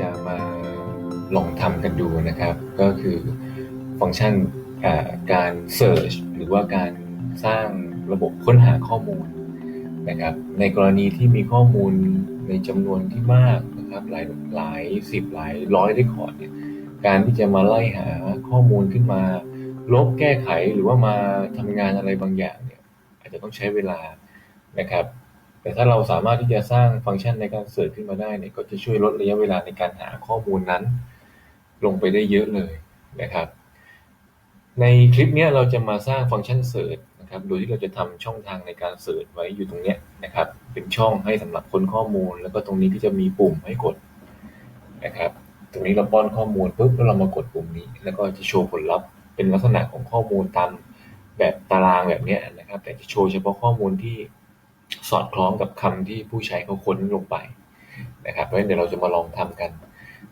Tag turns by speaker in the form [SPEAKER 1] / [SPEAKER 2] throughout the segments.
[SPEAKER 1] จะมาลองทำกันดูนะครับ ก็คือฟังก์ชันการ Search หรือว่าการสร้างระบบค้นหาข้อมูลนะครับ ในกรณีที่มีข้อมูลในจำนวนที่มากนะครับหลายหลายสิบหลายร้อยเรคคอร์ดเนี่ยการที่จะมาไล่หาข้อมูลขึ้นมา ลบแก้ไขหรือว่ามาทำงานอะไรบางอย่างเนี่ยอาจจะต้องใช้เวลานะครับ แต่ถ้าเราสามารถที่จะสร้างฟังก์ชันในการเสิร์ชขึ้นมาได้เนี่ย ก็จะช่วยลดระยะเวลาในการหาข้อมูลนั้น ลงไปได้เยอะเลยนะครับ ในคลิปนี้เราจะมาสร้างฟังก์ชันเสิร์ชนะครับ โดยที่เราจะทำช่องทางในการเสิร์ชไว้อยู่ตรงนี้นะครับ เป็นช่องให้สำหรับค้นข้อมูล แล้วก็ตรงนี้ก็จะมีปุ่มให้กดนะครับ ตรงนี้เราป้อนข้อมูลปุ๊บแล้วเรามากดปุ่มนี้ แล้วก็จะโชว์ผลลัพธ์เป็นลักษณะของข้อมูลตามแบบตารางแบบนี้นะครับ แต่จะโชว์เฉพาะข้อมูลที่ สอดคล้องกับคำที่ผู้ใช้เขาค้นลงไปนะครับเพราะฉะนั้นเดี๋ยวเราจะมาลองทำกัน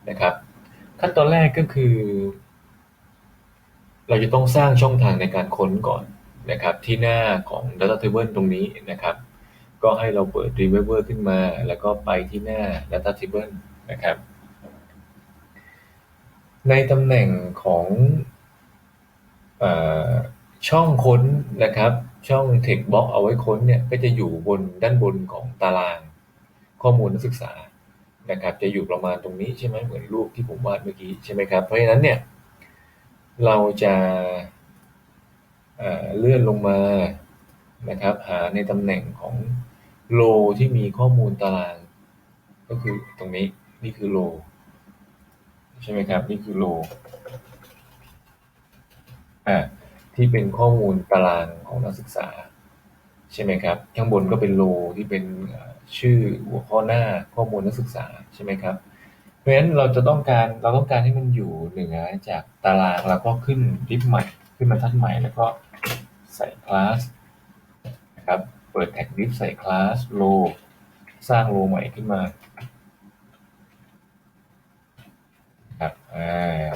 [SPEAKER 1] นะครับ ขั้นตอนแรกก็คือ เราจะต้องสร้างช่องทางในการค้นก่อนนะครับ ที่หน้าของ Data Table ตรงนี้นะครับ ก็ให้เราเปิด Reviver ขึ้นมา แล้วก็ไปที่หน้า Data Table นะครับ ในตำแหน่งของอช่องค้นนะครับ ช่อง Text Box เอาไว้ค้นเนี่ย ก็จะอยู่บนด้านบนของตารางข้อมูลนักศึกษานะครับ จะอยู่ประมาณตรงนี้ใช่ไหมเหมือนรูปที่ผมวาดเมื่อกี้ใช่ไหมครับ เพราะฉะนั้นเนี่ย เราจะเลื่อนลงมานะครับ หาในตำแหน่งของโลที่มีข้อมูลตาราง ก็คือตรงนี้นี่คือโลใช่ไหมครับ นี่คือโลอ่า ที่เป็นข้อมูลตารางของนักศึกษา ใช่ไหมครับ ข้างบนก็เป็นโลที่เป็นชื่อหัวข้อหน้าข้อมูลนักศึกษาใช่ไหมครับ เพราะฉะนั้นเราจะต้องการเราต้องการให้มันอยู่เหนือจากตารางแล้วก็ขึ้นดิฟใหม่ขึ้นมาทัดใหม่แล้วก็ใส่คลาสนะครับ เปิดแท็กดิฟใส่คลาสโลสร้างโลใหม่ขึ้นมาครับอ่า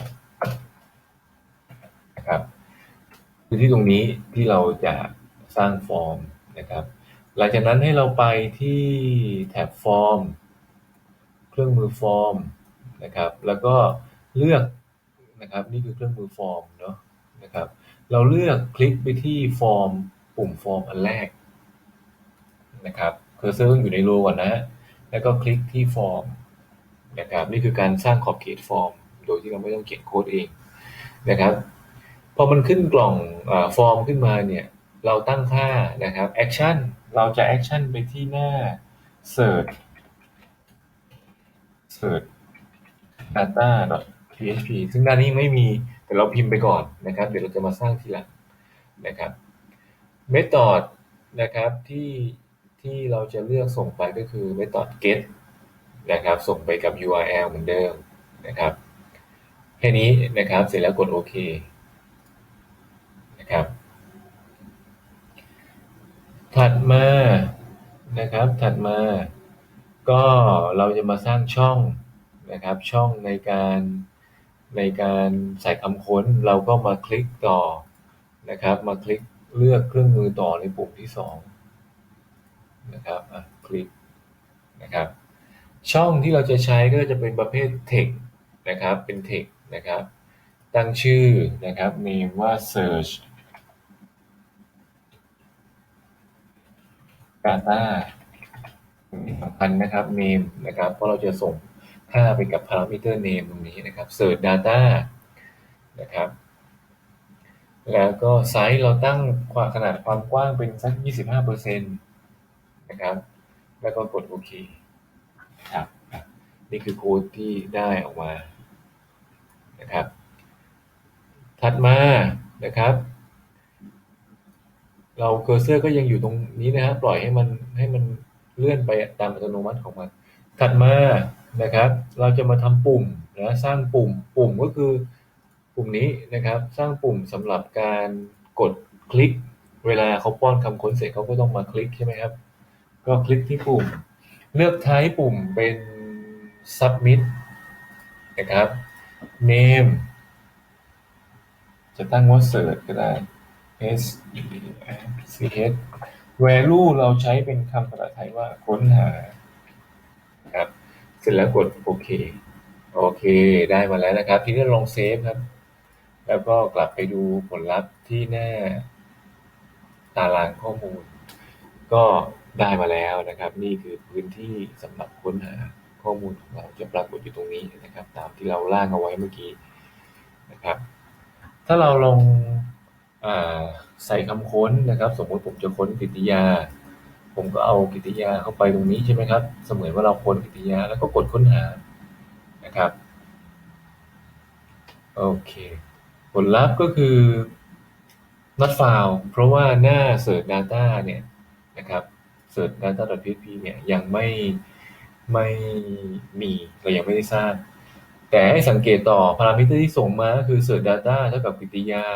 [SPEAKER 1] นะครับือที่ตรงนี้ที่เราจะสร้างฟอร์มนะครับ หลังจากนั้นให้เราไปที่แท็บฟอร์ม เครื่องมือฟอร์มนะครับ แล้วก็เลือกนะครับนี่คือเครื่องมือฟอร์มเนาะนะครับ เราเลือกคลิกไปที่ฟอร์มปุ่มฟอร์มอันแรกนะครับเคอร์เซอร์อยู่ในโลก่อนนะแล้วก็คลิกที่ฟอร์มนะครับ นี่คือการสร้างขอบเขตฟอร์ม โดยที่เราไม่ต้องเขียนโค้ดเองนะครับ พอมันขึ้นกล่องอฟอร์มขึ้นมาเนี่ย เราตั้งค่านะครับแอคชั่นเราจะแอคชั่นไปที่หน้า search search data php ซึ่งหน้านี้ไม่มีแต่เราพิมพ์ไปก่อนนะครับ เดี๋ยวเราจะมาสร้างทีหลังนะครับ method นะครับที่ที่เราจะเลือกส่งไปก็คือ method get นะครับ ส่งไปกับ URL เหมือนเดิมนะครับแค่นี้นะครับเสร็จแล้วกดโอเค นะครับ ถัดมานะครับถัดมาก็เราจะมาสร้างช่องนะครับ ช่องในการในการใส่คำค้นเราก็มาคลิกต่อนะครับ มาคลิกเลือกเครื่องมือต่อในปุ่มที่2นะครับคลิกนะครับ ช่องที่เราจะใช้ก็จะเป็นประเภท text นะครับ เป็น text นะครับ ตั้งชื่อนะครับ name ว่า search data สำคัญนะครับ name นะครับเพราะเราจะส่งค่าไปกับ parameter name ตรงนี้นะครับ search data นะครับ แล้วก็ไซส์เราตั้งความขนาดความกว้างเป็นสัก 25%นะครับ แล้วก็กดโอเคครับ นี่คือโค้ดที่ได้ออกมานะครับ ถัดมานะครับ เราเคอร์เซอร์ก็ยังอยู่ตรงนี้นะฮะปล่อยให้มันให้มันเลื่อนไปตามอัตโนมัติของมัน ถัดมานะครับ เราจะมาทำปุ่มนะสร้างปุ่มปุ่มก็คือปุ่มนี้นะครับ สร้างปุ่มสำหรับการกดคลิก เวลาเขาป้อนคำค้นเสร็จเขาก็ต้องมาคลิกใช่ไหมครับ ก็คลิกที่ปุ่ม เลือกท้ายปุ่มเป็น submit นะครับ name จะตั้งว่า search ก็ได้ s e c h value เราใช้เป็นคำภาษาไทยว่าค้นหาครับ เสร็จแล้วกดโอเค โอเค ได้มาแล้วนะครับ ทีนี้ลองเซฟครับ แล้วก็กลับไปดูผลลัพธ์ที่หน้า ตารางข้อมูล ก็ได้มาแล้วนะครับ นี่คือพื้นที่สำหรับค้นหาข้อมูลของเราจะปรากฏอยู่ตรงนี้นะครับ ตามที่เราล่างเอาไว้เมื่อกี้นะครับ ถ้าเราลองอา ใส่คำค้นนะครับ สมมติผมจะค้นกริยา ผมก็เอากริยาเข้าไปตรงนี้ใช่ไหมครับ เสมือนว่าเราค้นกริยาแล้วก็กดค้นหานะครับโอเค ผลลัพธ์ก็คือ not found เพราะว่าหน้า search data เนี่ยนะครับ search data.php เนี่ยยังไม่ไม่มีเรายังไม่ได้สร้าง แต่ให้สังเกตต่อพารามิเตอร์ที่ส่งมาก็คือ search data เท่ากับกริยา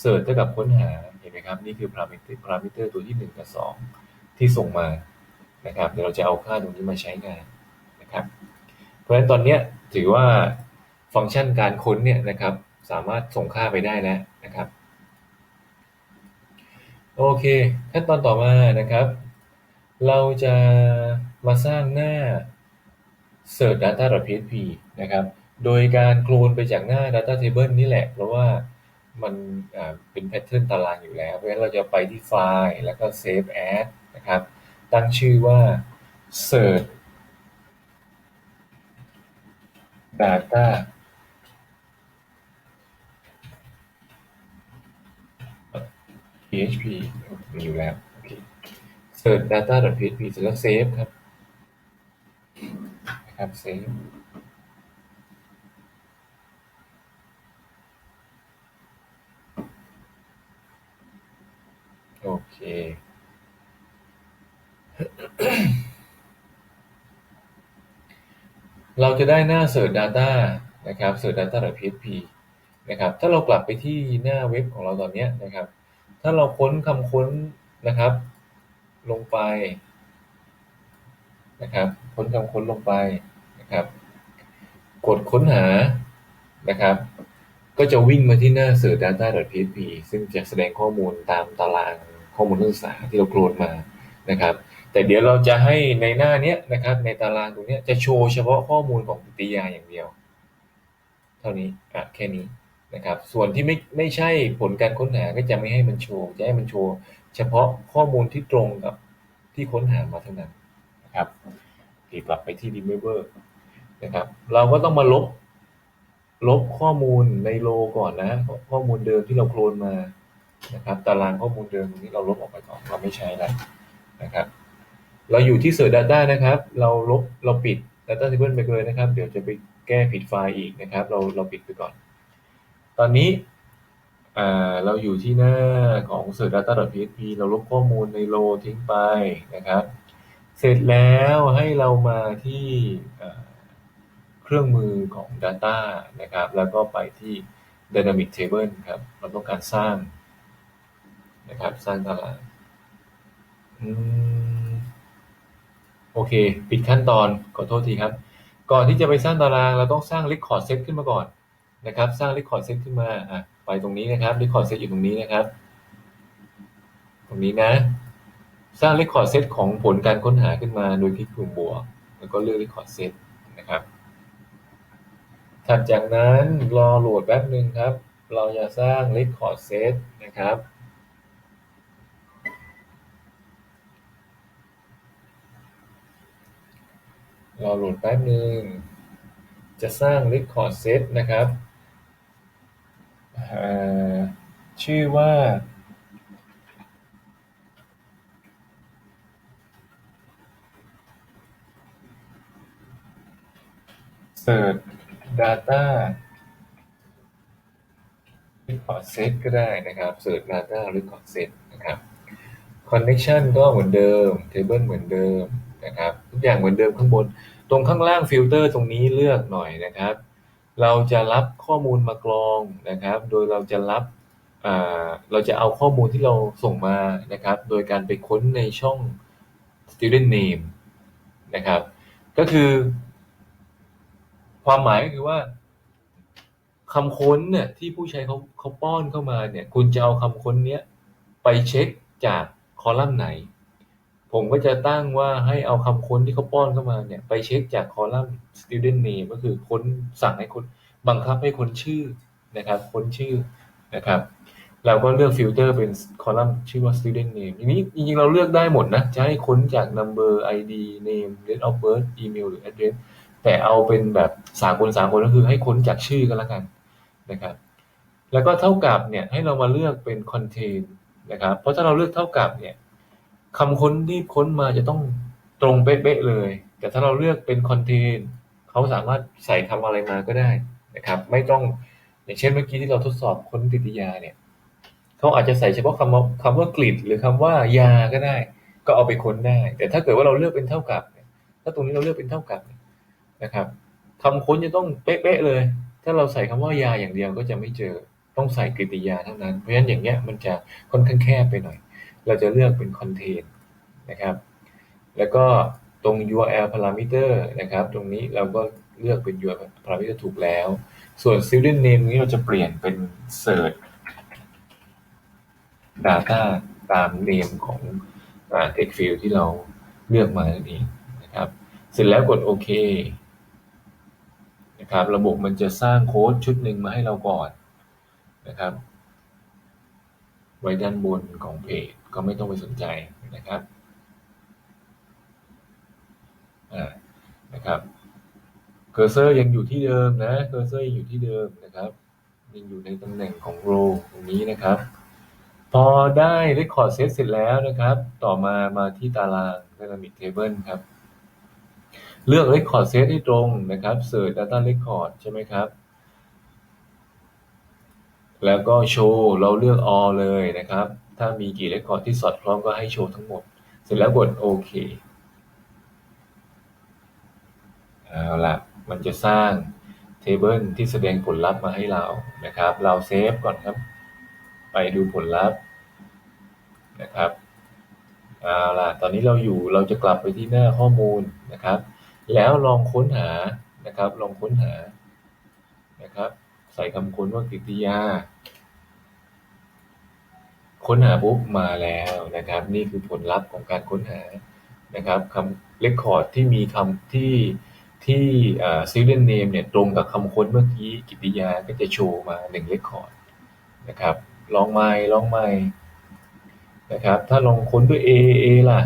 [SPEAKER 1] search เท่ากับค้นหาเห็นไหมครับ นี่คือพารามิเตอร์พารามิเตอร์ตัวที่ 1 กับ 2 ที่ส่งมานะครับเดี๋ยวเราจะเอาค่าตรงนี้มาใช้งานนะครับ เพราะฉะนั้นตอนนี้ถือว่าฟังก์ชันการค้นเนี่ยนะครับสามารถส่งค่าไปได้แล้วนะครับโอเคขั้นตอนต่อมานะครับ เราจะมาสร้างหน้า search data.php นะครับ โดยการโคลนไปจากหน้า data table นี่แหละ เพราะว่า มันเป็นแพทเทิร์นตารางอยู่แล้ว เพราะฉะนั้นเราจะไปที่ไฟล์แล้วก็ save as นะครับ ตั้งชื่อว่า search data php มีอยู่แล้ว โอเค search data php เสร็จแล้ว save ครับนะครับ save โอเค เราจะได้หน้า search data นะครับ search data.php นะครับ ถ้าเรากลับไปที่หน้าเว็บของเราตอนนี้นะครับ ถ้าเราค้นคำค้นนะครับ ลงไปนะครับ ค้นคำค้นลงไปนะครับ กดค้นหานะครับ ก็จะวิ่งมาที่หน้า search data.php ซึ่งจะแสดงข้อมูลตามตาราง ข้อมูลนักศึกษาที่เราโคลนมานะครับ แต่เดี๋ยวเราจะให้ในหน้านี้นะครับ ในตารางตรงนี้จะโชว์เฉพาะข้อมูลของกริยาอย่างเดียว เท่านี้อะแค่นี้นะครับ ส่วนที่ไม่ไม่ใช่ผลการค้นหาก็จะไม่ให้มันโชว์จะให้มันโชว์เฉพาะข้อมูลที่ตรงกับที่ค้นหามาเท่านั้นนะครับกลับไปที่ remember นะครับ เราก็ต้องมาลบลบข้อมูลในโลก่อนนะ ข้อมูลเดิมที่เราโคลนมา นะครับตารางข้อมูลเดิมนี้เราลบออกไปก่อนเราไม่ใช้แล้วนะครับเราอยู่ที่ search data นะครับ เราลบเราปิด data table ไปเลยนะครับ เดี๋ยวจะไปแก้ผิดไฟล์อีกนะครับ เราเราปิดไปก่อน ตอนนี้เราอยู่ที่หน้าของ search data.php เราลบข้อมูลในโลทิ้งไปนะครับ เสร็จแล้วให้เรามาที่เครื่องมือของ Data นะครับ แล้วก็ไปที่ Dynamic Table ครับ เราต้องการสร้าง นะครับ สร้างตารางโอเค ปิดขั้นตอนขอโทษทีครับ ก่อนที่จะไปสร้างตาราง เราต้องสร้าง Record Set ขึ้นมาก่อนนะครับ สร้าง Record Set ขึ้นมาอะไปตรงนี้นะครับ Record Set อยู่ตรงนี้นะครับ ตรงนี้นะ สร้าง Record Set ของผลการค้นหาขึ้นมาโดยคลิกปุ่มบวก แล้วก็เลือก Record Set นะครับถัดจากนั้นรอโหลดแป๊บหนึ่งครับ เราจะสร้าง Record Set นะครับ รอโหลดแป๊บหนึ่งจะสร้าง Record Set นะครับ ชื่อว่า Search Data Record Set ก็ได้นะครับ Search Data Record Set นะครับ Connection ก็เหมือนเดิม Table เหมือนเดิมนะครับ ทุกอย่างเหมือนเดิมข้างบน ตรงข้างล่างฟิลเตอร์ตรงนี้เลือกหน่อยนะครับ เราจะรับข้อมูลมากรองนะครับ โดยเราจะรับเราจะเอาข้อมูลที่เราส่งมานะครับ โดยการไปค้นในช่อง student name นะครับ ก็คือ ความหมายก็คือว่าคำค้นเนี่ยที่ผู้ใช้เขาเขาป้อนเข้ามาเนี่ย คุณจะเอาคำค้นเนี้ยไปเช็คจากคอลัมน์ไหน ผมก็จะตั้งว่าให้เอาคำค้นที่เขาป้อนเข้ามาเนี่ย ไปเช็คจากคอลัมน์ student name ก็คือค้นสั่งให้คนบังคับให้คนชื่อนะครับ ค้นชื่อนะครับ เราก็เลือกฟิลเตอร์เป็นคอลัมน์ชื่อว่า student name ทีนี้จริงๆเราเลือกได้หมดนะ จะให้ค้นจาก number id name date of birth email หรือ address แต่เอาเป็นแบบสากลสากลก็คือให้ค้นจากชื่อก็แล้วกันนะครับ แล้วก็เท่ากับเนี่ยให้เรามาเลือกเป็น contain นะครับ เพราะถ้าเราเลือกเท่ากับเนี่ย คำค้นที่ค้นมาจะต้องตรงเป๊ะ ๆ เลย แต่ถ้าเราเลือกเป็น contain เขาสามารถใส่คำอะไรมาก็ได้นะครับ ไม่ต้องอย่างเช่นเมื่อกี้ที่เราทดสอบค้นกริยาเนี่ยเขาอาจจะใส่เฉพาะคำว่าคำว่ากริดหรือคำว่ายาก็ได้ ก็เอาไปค้นได้ แต่ถ้าเกิดว่าเราเลือกเป็นเท่ากับ ถ้าตรงนี้เราเลือกเป็นเท่ากับนะครับคำค้นจะต้องเป๊ะๆเลย ถ้าเราใส่คำว่ายาอย่างเดียวก็จะไม่เจอต้องใส่กริยาเท่านั้น เพราะฉะนั้นอย่างเงี้ยมันจะค่อนข้างแคบไปหน่อย เราจะเลือกเป็น contain นะครับ แล้วก็ตรง URL parameter นะครับ ตรงนี้เราก็เลือกเป็น URL parameter ถูกแล้ว ส่วน student name นี้เราจะเปลี่ยนเป็น search data ตาม name ของ text field ที่เราเลือกมานั่นเองนะครับ เสร็จแล้วกดโอเคนะครับ ระบบมันจะสร้างโค้ดชุดหนึ่งมาให้เราก่อนนะครับ ไว้ด้านบนของเพจ ก็ไม่ต้องไปสนใจนะครับนะครับเคอร์เซอร์ยังอยู่ที่เดิมนะเคอร์เซอร์ยังอยู่ที่เดิมนะครับ ยังอยู่ในตำแหน่งของโรตรงนี้นะครับ พอได้ Record Set เสร็จแล้วนะครับ ต่อมามาที่ตาราง Dynamic Table ครับ เลือก Record Set ให้ตรงนะครับ Search Data Record ใช่ไหมครับ แล้วก็โชว์เราเลือก all เลยนะครับ ถ้ามีกี่ Record ที่สอดคล้องก็ให้โชว์ทั้งหมด เสร็จแล้วกดโอเค เอาละมันจะสร้างเทเบิลที่แสดงผลลัพธ์มาให้เรา นะครับ เราเซฟก่อนครับ ไปดูผลลัพธ์นะครับเอาล่ะ ตอนนี้เราอยู่ เราจะกลับไปที่หน้าข้อมูลนะครับ แล้วลองค้นหา นะครับ ลองค้นหา นะครับ ใส่คำค้นว่ากริยา ค้นหาปุ๊บมาแล้วนะครับ นี่คือผลลัพธ์ของการค้นหานะครับคำเรคคอร์ดที่มีคำที่ที่อ่า student name เนี่ยตรงกับคำค้นเมื่อกี้กิติยาก็จะโชว์มาหนึ่งเรคคอร์ดนะครับลองใหม่ลองใหม่นะครับ ถ้าลองค้นด้วย A A ล่ะ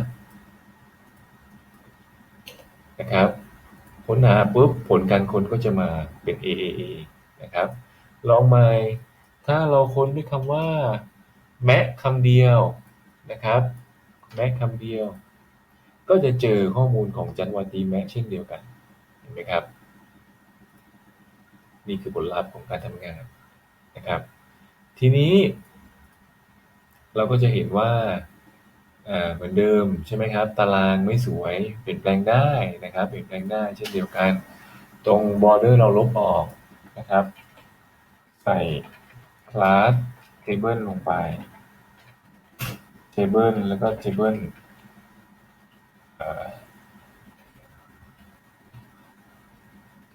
[SPEAKER 1] นะครับค้นหาปุ๊บผลการค้นก็จะมาเป็น A A A นะครับ ลองใหม่ถ้าเราค้นด้วยคำว่า แม้คำเดียวนะครับแม้คำเดียว ก็จะเจอข้อมูลของจันวาตีแม้เช่นเดียวกันเห็นไหมครับ นี่คือผลลัพธ์ของการทำงานนะครับ ทีนี้ เราก็จะเห็นว่าเหมือนเดิมใช่ไหมครับ ตารางไม่สวยเปลี่ยนแปลงได้นะครับ เปลี่ยนแปลงได้เช่นเดียวกัน ตรงบอร์เดอร์เราลบออกนะครับ ใส่คลาส เทเบิลลงไป เทเบิลแล้วก็เทเบิล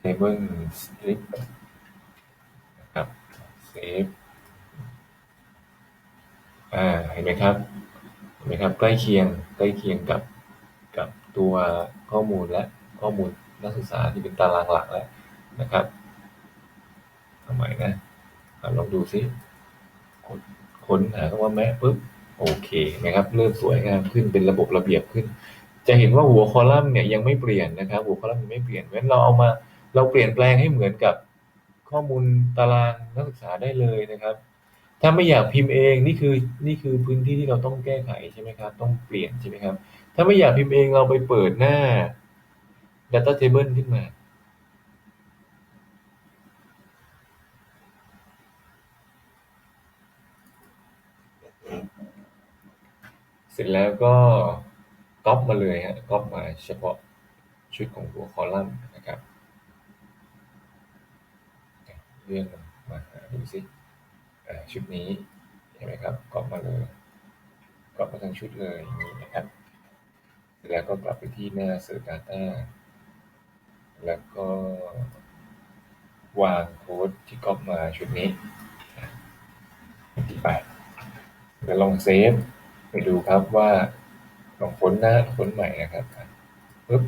[SPEAKER 1] table strip นะครับ save อ่าเห็นไหมครับเห็นไหมครับ ใกล้เคียงใกล้เคียงกับกับตัวข้อมูลและข้อมูลนักศึกษาที่เป็นตารางหลักแล้วนะครับทำไมนะลองดูซิ ค้นหาคำว่าแม้ปุ๊บโอเคนะครับเริ่มสวยงามขึ้นเป็นระบบระเบียบขึ้น จะเห็นว่าหัวคอลัมน์เนี่ยยังไม่เปลี่ยนนะครับ หัวคอลัมน์ยังไม่เปลี่ยนเพราะฉะนั้นเราเอามาเราเปลี่ยนแปลงให้เหมือนกับข้อมูลตารางนักศึกษาได้เลยนะครับ ถ้าไม่อยากพิมพ์เองนี่คือนี่คือพื้นที่ที่เราต้องแก้ไขใช่ไหมครับ ต้องเปลี่ยนใช่ไหมครับ ถ้าไม่อยากพิมพ์เองเราไปเปิดหน้า Data Table ขึ้นมา เสร็จแล้วก็ก๊อปมาเลยฮะก๊อปมาเฉพาะชุดของหัวคอลัมน์นะครับเลื่อนมาหาดูสิชุดนี้เห็นไหมครับกรอบมาเลยกรอบมาทั้งชุดเลยนี่นะครับเสร็จแล้วก็กลับไปที่หน้า Search Data แล้วก็วางโค้ดที่ก๊อปมาชุดนี้ที่ไปแล้วลองเซฟ ไปดูครับว่าลองค้นหน้าค้นใหม่นะครับปึ๊บ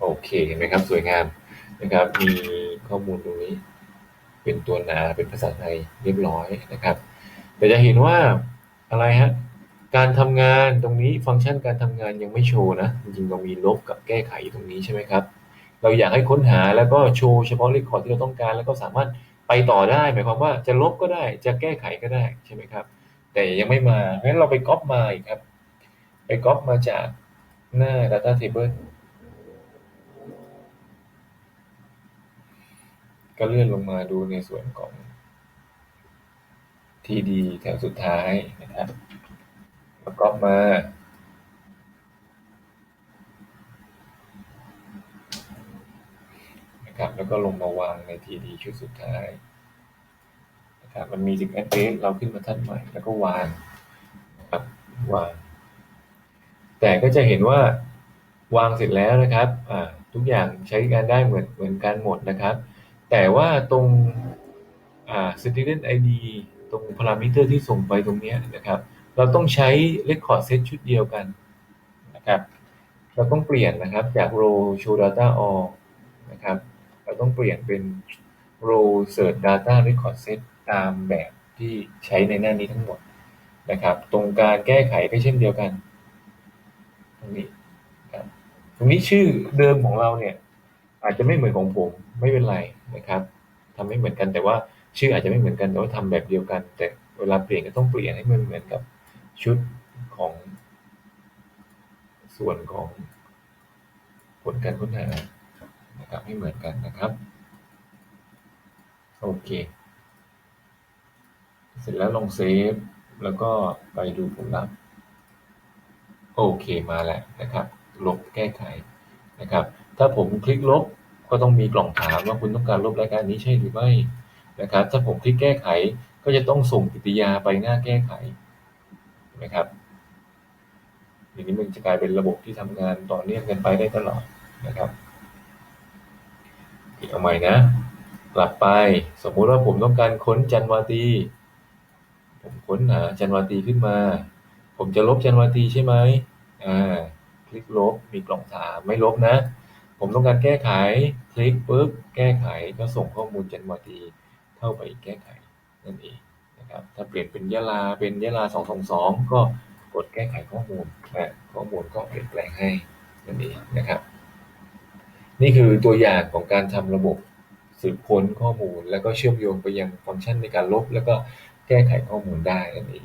[SPEAKER 1] โอเคเห็นไหมครับ สวยงามนะครับ มีข้อมูลตรงนี้ เป็นตัวหนาเป็นภาษาไทยเรียบร้อยนะครับ แต่จะเห็นว่าอะไรฮะการทำงานตรงนี้ฟังก์ชันการทำงานยังไม่โชว์นะ จริงๆเรามีลบกับแก้ไขตรงนี้ใช่ไหมครับ เราอยากให้ค้นหาแล้วก็โชว์เฉพาะเรคคอร์ดที่เราต้องการ แล้วก็สามารถไปต่อได้ หมายความว่าจะลบก็ได้จะแก้ไขก็ได้ใช่ไหมครับ แต่ยังไม่มาเพราะฉะนั้นเราไปก๊อปมาอีกครับ ไปก๊อปมาจากหน้า Data Table ก็เลื่อนลงมาดูในส่วนของ TD แถวสุดท้ายนะครับแล้วก๊อปมา นะครับ แล้วก็ลงมาวางใน TD ชุดสุดท้าย ครับมันมีถึง address เราขึ้นมาทัดใหม่ แล้วก็วางครับวาง แต่ก็จะเห็นว่าวางเสร็จแล้วนะครับอ่าทุกอย่างใช้การได้เหมือนเหมือนกันหมดนะครับ แต่ว่าตรงอ่า student ID ตรง parameter ที่ส่งไปตรงเนี้ยนะครับ เราต้องใช้ record set ชุดเดียวกันนะครับ เราต้องเปลี่ยนนะครับจาก row show data all นะครับ เราต้องเปลี่ยนเป็น row search data record set ตามแบบที่ใช้ในหน้านี้ทั้งหมดนะครับ ตรงการแก้ไขก็เช่นเดียวกัน ตรงนี้ครับตรงนี้ชื่อเดิมของเราเนี่ย อาจจะไม่เหมือนของผมไม่เป็นไรนะครับทำไม่เหมือนกันแต่ว่าชื่ออาจจะไม่เหมือนกันแต่ว่าทำแบบเดียวกัน แต่เวลาเปลี่ยนก็ต้องเปลี่ยนให้มันเหมือนกับชุดของ ส่วนของผลการค้นหานะครับให้เหมือนกันนะครับ โอเค เสร็จแล้วลงเซฟ แล้วก็ไปดูผลลัพธ์ โอเคมาแล้วนะครับ ลบแก้ไขนะครับ ถ้าผมคลิกลบก็ต้องมีกล่องถามว่าคุณต้องการลบรายการนี้ใช่หรือไม่นะครับ ถ้าผมคลิกแก้ไขก็จะต้องส่งปฏิยาไปหน้าแก้ไขนะครับอย่างนี้มันจะกลายเป็นระบบที่ทำงานต่อเนื่องกันไปได้ตลอดนะครับอีกเอาใหม่นะ กลับไปสมมุติว่าผมต้องการค้นจันวาตี ผมค้นหาจันวาตีขึ้นมา ผมจะลบจันวาตีใช่ไหมอ่า คลิกลบ มีกล่องถามไม่ลบนะ ผมต้องการแก้ไข คลิกปุ๊บ แก้ไข ก็ส่งข้อมูลจันวาตีเข้าไปแก้ไขนั่นเองนะครับ ถ้าเปลี่ยนเป็นยะลา เป็นยะลา222ก็กดแก้ไขข้อมูลนะข้อมูลก็เปลี่ยนแปลงให้นั่นเองนะครับ นี่คือตัวอย่างของการทำระบบสืบค้นข้อมูล แล้วก็เชื่อมโยงไปยังฟังก์ชันในการลบ แล้วก็ แก้ไขข้อมูลได้นั่นเอง